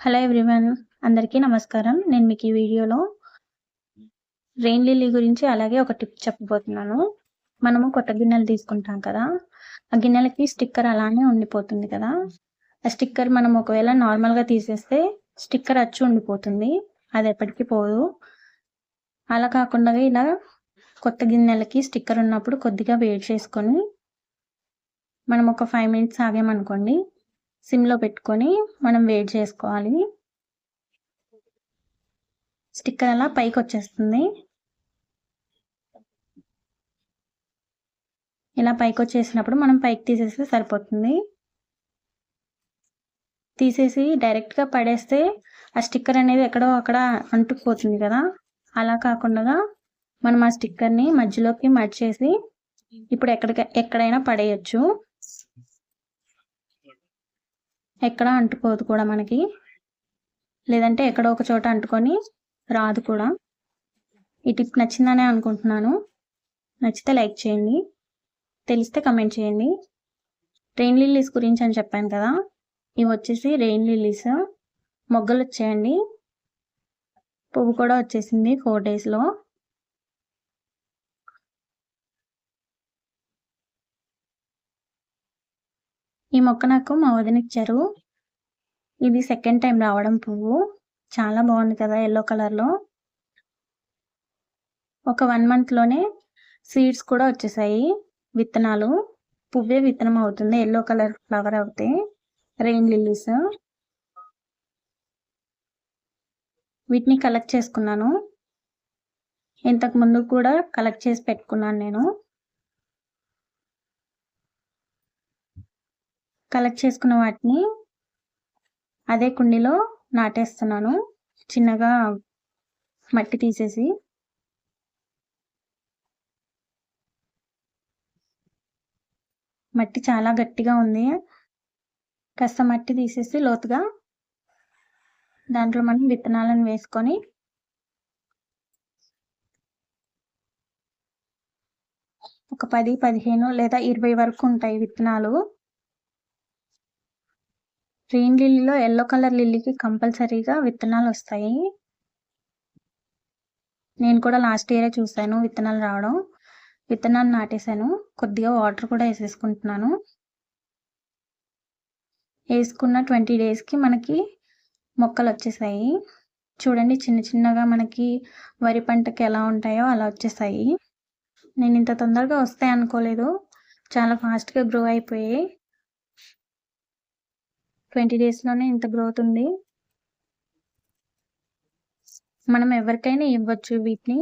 Hello everyone అందరికీ నమస్కారం. నేను మీకు ఈ వీడియోలో రెయిన్ లిల్లీ గురించి అలాగే ఒక టిప్ చెప్పబోతున్నాను. మనము కొత్త గిన్నెలు తీసుకుంటాం కదా ఆ గిన్నెలకి స్టిక్కర్ అలానే ఉండిపోతుంది కదా. ఆ స్టిక్కర్ మనం ఒకవేళ నార్మల్గా తీసేస్తే స్టిక్కర్ అచ్చు ఉండిపోతుంది. అది ఎప్పటికీ పోదు. అలా కాకుండా ఇలా కొత్త గిన్నెలకి స్టిక్కర్ ఉన్నప్పుడు కొద్దిగా వేడి చేసుకొని మనం ఒక ఫైవ్ మినిట్స్ ఆగామనుకోండి సిమ్లో పెట్టుకొని మనం వేడి చేసుకోవాలి. స్టిక్కర్ అలా పైకి వచ్చేస్తుంది. ఇలా పైకి వచ్చేసినప్పుడు మనం పైకి తీసేస్తే సరిపోతుంది. తీసేసి డైరెక్ట్గా పడేస్తే ఆ స్టిక్కర్ అనేది ఎక్కడో అక్కడ అంటుకుపోతుంది కదా. అలా కాకుండా మనం ఆ స్టిక్కర్ని మధ్యలోకి మడిచేసి ఇప్పుడు ఎక్కడికి ఎక్కడైనా పడేయచ్చు. ఎక్కడ అంటుకోదు కూడా మనకి. లేదంటే ఎక్కడో ఒక చోట అంటుకొని రాదు కూడా. ఈ టిప్ నచ్చిందనే అనుకుంటున్నాను. నచ్చితే లైక్ చేయండి. తెలిస్తే కమెంట్ చేయండి. రెయిన్ లిల్లీస్ గురించి అని చెప్పాను కదా. ఇవి వచ్చేసి రెయిన్ లిల్లీస్. మొగ్గలు వచ్చాయండి. పువ్వు కూడా వచ్చేసింది ఫోర్ డేస్లో ఈ మొక్క నాకు మా వదిన ఇచ్చారు. ఇది సెకండ్ టైం రావడం పువ్వు. చాలా బాగుంది కదా ఎల్లో కలర్లో. ఒక వన్ మంత్లోనే సీడ్స్ కూడా వచ్చేసాయి. విత్తనాలు. పువ్వే విత్తనం అవుతుంది. ఎల్లో కలర్ ఫ్లవర్ అవుతాయి రెయిన్ లిల్లీస్. వీటిని కలెక్ట్ చేసుకున్నాను. ఇంతకు ముందు కూడా కలెక్ట్ చేసి పెట్టుకున్నాను నేను. కలెక్ట్ చేసుకున్న వాటిని అదే కుండీలో నాటేస్తున్నాను. చిన్నగా మట్టి తీసేసి. మట్టి చాలా గట్టిగా ఉంది. కాస్త మట్టి తీసేసి లోతుగా దాంట్లో మనం విత్తనాలను వేసుకొని ఒక పది పదిహేను లేదా ఇరవై వరకు ఉంటాయి విత్తనాలు. గ్రీన్ లిల్లీలో ఎల్లో కలర్ లిల్లీకి కంపల్సరీగా విత్తనాలు వస్తాయి. నేను కూడా లాస్ట్ ఇయరే చూసాను విత్తనాలు రావడం. విత్తనాలు నాటేశాను. కొద్దిగా వాటర్ కూడా వేసేసుకుంటున్నాను. వేసుకున్న ట్వంటీ డేస్కి మనకి మొక్కలు వచ్చేసాయి. చూడండి చిన్న చిన్నగా మనకి వరి పంటకి ఎలా ఉంటాయో అలా వచ్చేసాయి. నేను ఇంత తొందరగా వస్తాయి అనుకోలేదు. చాలా ఫాస్ట్గా గ్రో అయిపోయాయి. ట్వంటీ డేస్లోనే ఇంత గ్రోత్ ఉంది. మనం ఎవరికైనా ఇవ్వచ్చు వీటిని.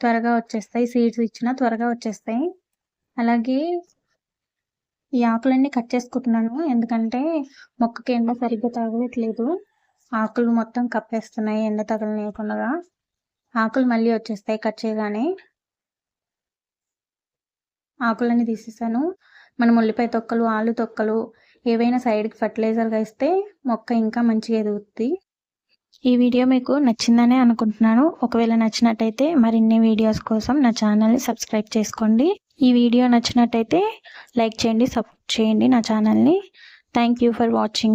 త్వరగా వచ్చేస్తాయి. సీడ్స్ ఇచ్చినా త్వరగా వచ్చేస్తాయి. అలాగే ఈ ఆకులన్నీ కట్ చేసుకుంటున్నాను. ఎందుకంటే మొక్కకి ఎండ సరిగ్గా తగలట్లేదు. ఆకులు మొత్తం కప్పేస్తున్నాయి. ఎండ తగలనియకుండా. ఆకులు మళ్ళీ వచ్చేస్తాయి కట్ చేయగానే. ఆకులన్నీ తీసేసాను. మనం ఉల్లిపాయ తొక్కలు ఆలు తొక్కలు ఏవైనా సైడ్కి ఫర్టిలైజర్గా ఇస్తే మొక్క ఇంకా మంచిగా ఎదుగుతుంది ఈ వీడియో మీకు నచ్చిందనే అనుకుంటున్నాను. ఒకవేళ నచ్చినట్టయితే మరిన్ని వీడియోస్ కోసం నా ఛానల్ని సబ్స్క్రైబ్ చేసుకోండి. ఈ వీడియో నచ్చినట్టయితే లైక్ చేయండి సపోర్ట్ చేయండి నా ఛానల్ని. Thank you for watching